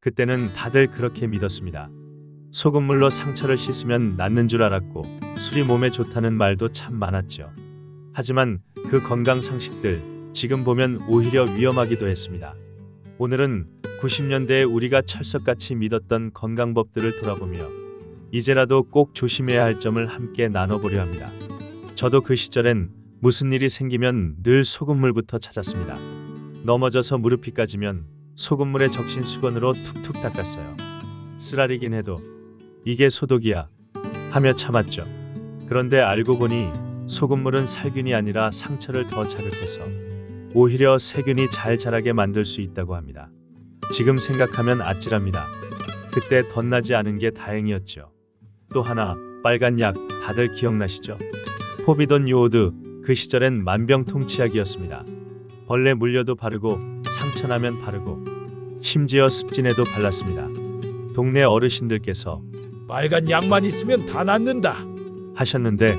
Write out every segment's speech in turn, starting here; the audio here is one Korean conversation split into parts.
그때는 다들 그렇게 믿었습니다. 소금물로 상처를 씻으면 낫는 줄 알았고 술이 몸에 좋다는 말도 참 많았죠. 하지만 그 건강 상식들 지금 보면 오히려 위험하기도 했습니다. 오늘은 90년대에 우리가 철석같이 믿었던 건강법들을 돌아보며 이제라도 꼭 조심해야 할 점을 함께 나눠보려 합니다. 저도 그 시절엔 무슨 일이 생기면 늘 소금물부터 찾았습니다. 넘어져서 무릎이 까지면 소금물에 적신 수건으로 툭툭 닦았어요. 쓰라리긴 해도 이게 소독이야 하며 참았죠. 그런데 알고 보니 소금물은 살균이 아니라 상처를 더 자극해서 오히려 세균이 잘 자라게 만들 수 있다고 합니다. 지금 생각하면 아찔합니다. 그때 덧나지 않은 게 다행이었죠. 또 하나 빨간 약 다들 기억나시죠? 포비돈 요오드 그 시절엔 만병통치약이었습니다. 벌레 물려도 바르고 상처나면 바르고 심지어 습진에도 발랐습니다. 동네 어르신들께서 빨간 약만 있으면 다 낫는다. 하셨는데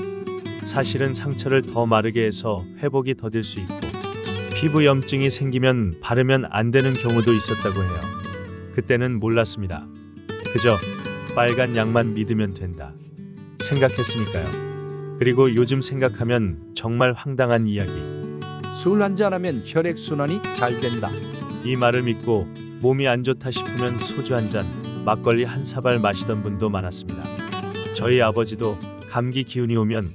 사실은 상처를 더 마르게 해서 회복이 더딜 수 있고 피부 염증이 생기면 바르면 안 되는 경우도 있었다고 해요. 그때는 몰랐습니다. 그저 빨간 약만 믿으면 된다. 생각했으니까요. 그리고 요즘 생각하면 정말 황당한 이야기. 술 한잔하면 혈액 순환이 잘 된다. 이 말을 믿고 몸이 안 좋다 싶으면 소주 한 잔, 막걸리 한 사발 마시던 분도 많았습니다. 저희 아버지도 감기 기운이 오면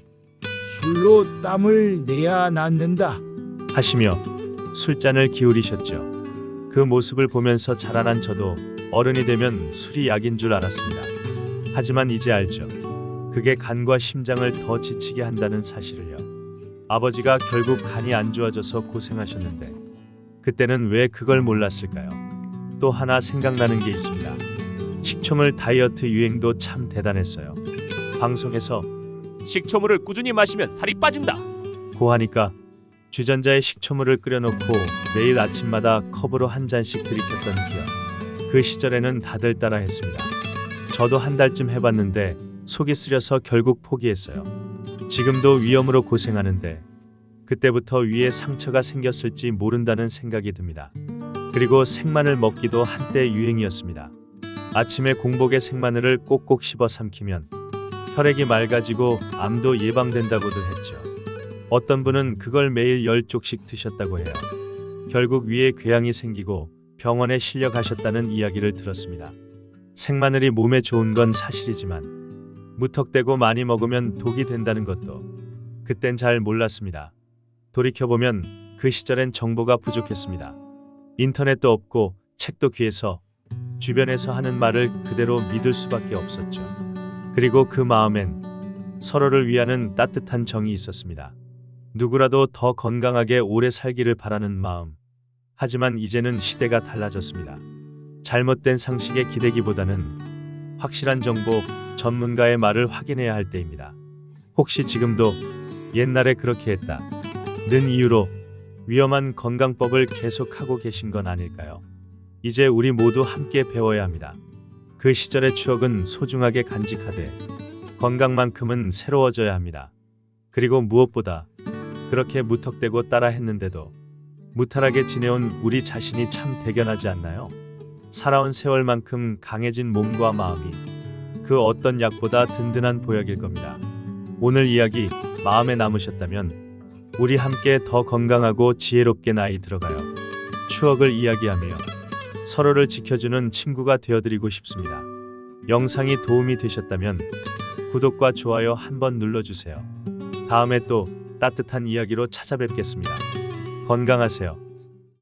술로 땀을 내야 낫는다. 하시며 술잔을 기울이셨죠. 그 모습을 보면서 자라난 저도 어른이 되면 술이 약인 줄 알았습니다. 하지만 이제 알죠. 그게 간과 심장을 더 지치게 한다는 사실을요. 아버지가 결국 간이 안 좋아져서 고생하셨는데 그때는 왜 그걸 몰랐을까요? 또 하나 생각나는 게 있습니다. 식초물 다이어트 유행도 참 대단했어요. 방송에서 식초물을 꾸준히 마시면 살이 빠진다. 고하니까 주전자에 식초물을 끓여놓고 매일 아침마다 컵으로 한 잔씩 들이켰던 기억. 그 시절에는 다들 따라했습니다. 저도 한 달쯤 해봤는데 속이 쓰려서 결국 포기했어요. 지금도 위염으로 고생하는데 그때부터 위에 상처가 생겼을지 모른다는 생각이 듭니다. 그리고 생마늘 먹기도 한때 유행이었습니다. 아침에 공복에 생마늘을 꼭꼭 씹어 삼키면 혈액이 맑아지고 암도 예방된다고들 했죠. 어떤 분은 그걸 매일 열 쪽씩 드셨다고 해요. 결국 위에 궤양이 생기고 병원에 실려 가셨다는 이야기를 들었습니다. 생마늘이 몸에 좋은 건 사실이지만 무턱대고 많이 먹으면 독이 된다는 것도 그땐 잘 몰랐습니다. 돌이켜보면 그 시절엔 정보가 부족했습니다. 인터넷도 없고 책도 귀해서 주변에서 하는 말을 그대로 믿을 수밖에 없었죠. 그리고 그 마음엔 서로를 위하는 따뜻한 정이 있었습니다. 누구라도 더 건강하게 오래 살기를 바라는 마음. 하지만 이제는 시대가 달라졌습니다. 잘못된 상식에 기대기보다는 확실한 정보, 전문가의 말을 확인해야 할 때입니다. 혹시 지금도 옛날에 그렇게 했다. 는 이유로 위험한 건강법을 계속하고 계신 건 아닐까요? 이제 우리 모두 함께 배워야 합니다. 그 시절의 추억은 소중하게 간직하되 건강만큼은 새로워져야 합니다. 그리고 무엇보다 그렇게 무턱대고 따라 했는데도 무탈하게 지내온 우리 자신이 참 대견하지 않나요? 살아온 세월만큼 강해진 몸과 마음이 그 어떤 약보다 든든한 보약일 겁니다. 오늘 이야기 마음에 남으셨다면 우리 함께 더 건강하고 지혜롭게 나이 들어가요. 추억을 이야기하며 서로를 지켜주는 친구가 되어드리고 싶습니다. 영상이 도움이 되셨다면 구독과 좋아요 한번 눌러주세요. 다음에 또 따뜻한 이야기로 찾아뵙겠습니다. 건강하세요.